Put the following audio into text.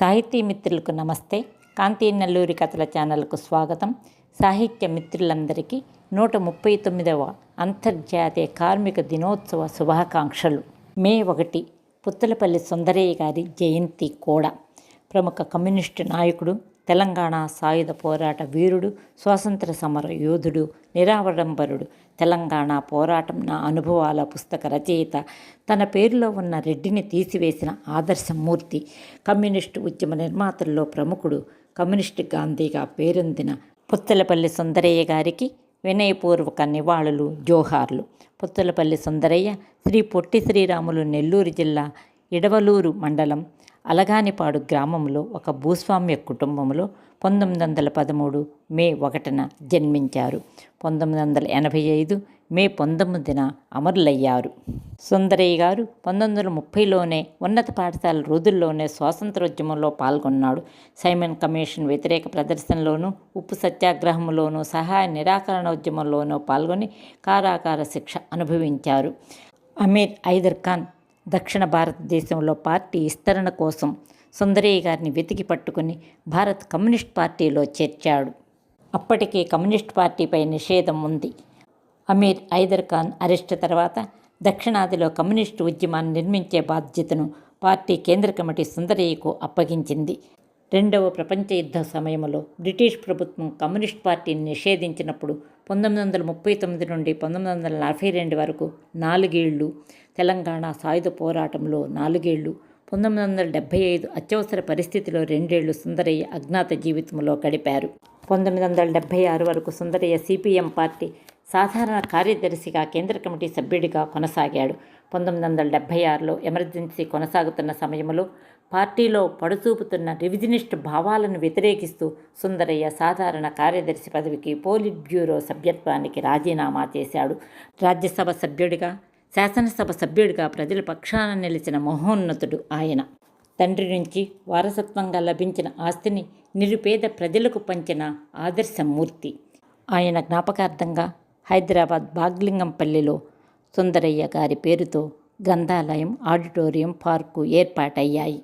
సాహితీ మిత్రులకు నమస్తే. కాంతి నల్లూరి కథల ఛానల్కు స్వాగతం. సాహిత్య మిత్రులందరికీ నూట ముప్పై తొమ్మిదవ అంతర్జాతీయ కార్మిక దినోత్సవ శుభాకాంక్షలు. మే ఒకటి పుత్తలపల్లి సుందరయ్య గారి జయంతి కూడా. ప్రముఖ కమ్యూనిస్టు నాయకుడు తెలంగాణ సాయుధ పోరాట వీరుడు స్వాతంత్ర సమర యోధుడు నిరావడంబరుడు తెలంగాణ పోరాటం నా అనుభవాల పుస్తక రచయిత. తన పేరులో ఉన్న రెడ్డిని తీసివేసిన ఆదర్శమూర్తి కమ్యూనిస్టు ఉద్యమ నిర్మాతల్లో ప్రముఖుడు. కమ్యూనిస్టు గాంధీగా పేరొందిన పుత్తలపల్లి సుందరయ్య గారికి వినయపూర్వక నివాళులు జోహార్లు. పుత్తలపల్లి సుందరయ్య శ్రీ పొట్టి శ్రీరాములు నెల్లూరు జిల్లా ఇడవలూరు మండలం అలగానిపాడు గ్రామంలో ఒక భూస్వామ్య కుటుంబంలో పంతొమ్మిది వందల పదమూడు మే ఒకటిన జన్మించారు. పంతొమ్మిది వందల ఎనభై ఐదు మే పంతొమ్మిదిన అమరులయ్యారు. సుందరయ్య గారు పంతొమ్మిది వందల ముప్పైలోనే ఉన్నత పాఠశాల రోజుల్లోనే స్వాతంత్రోద్యమంలో పాల్గొన్నాడు. సైమన్ కమిషన్ వ్యతిరేక ప్రదర్శనలోనూ ఉప్పు సత్యాగ్రహంలోనూ సహాయ నిరాకరణోద్యమంలోనూ పాల్గొని కారాగార శిక్ష అనుభవించారు. అమీర్ ఐదర్ ఖాన్ దక్షిణ భారతదేశంలో పార్టీ విస్తరణ కోసం సుందరయ్య గారిని వెతికి పట్టుకుని భారత్ కమ్యూనిస్ట్ పార్టీలో చేర్చాడు. అప్పటికే కమ్యూనిస్ట్ పార్టీపై నిషేధం ఉంది. అమీర్ ఐదర్ ఖాన్ అరెస్టు తర్వాత దక్షిణాదిలో కమ్యూనిస్టు ఉద్యమాన్ని నిర్మించే బాధ్యతను పార్టీ కేంద్ర కమిటీ సుందరయ్యకు అప్పగించింది. రెండవ ప్రపంచ యుద్ధ సమయంలో బ్రిటిష్ ప్రభుత్వం కమ్యూనిస్ట్ పార్టీని నిషేధించినప్పుడు పంతొమ్మిది వందల ముప్పై తొమ్మిది నుండి పంతొమ్మిది వందల నలభై రెండు వరకు నాలుగేళ్ళు తెలంగాణ సాయుధ పోరాటంలో నాలుగేళ్ళు పంతొమ్మిది వందల డెబ్భై ఐదు అత్యవసర పరిస్థితిలో రెండేళ్ళు సుందరయ్య అజ్ఞాత జీవితంలో గడిపారు. పంతొమ్మిది వందల డెబ్భై ఆరు వరకు సుందరయ్య సిపిఎం పార్టీ సాధారణ కార్యదర్శిగా కేంద్ర కమిటీ సభ్యుడిగా కొనసాగాడు. పంతొమ్మిది వందల డెబ్భై ఆరులో ఎమర్జెన్సీ కొనసాగుతున్న సమయంలో పార్టీలో పడుచూపుతున్న రివిజనిస్ట్ భావాలను వ్యతిరేకిస్తూ సుందరయ్య సాధారణ కార్యదర్శి పదవికి పోలిట్ బ్యూరో సభ్యత్వానికి రాజీనామా చేశాడు. రాజ్యసభ సభ్యుడిగా శాసనసభ సభ్యుడిగా ప్రజల పక్షాన నిలిచిన మహోన్నతుడు ఆయన. తండ్రి నుంచి వారసత్వంగా లభించిన ఆస్తిని నిరుపేద ప్రజలకు పంచిన ఆదర్శమూర్తి. ఆయన జ్ఞాపకార్థంగా హైదరాబాద్ బాగ్లింగంపల్లిలో సుందరయ్య గారి పేరుతో గ్రంథాలయం ఆడిటోరియం పార్కు ఏర్పాటయ్యాయి.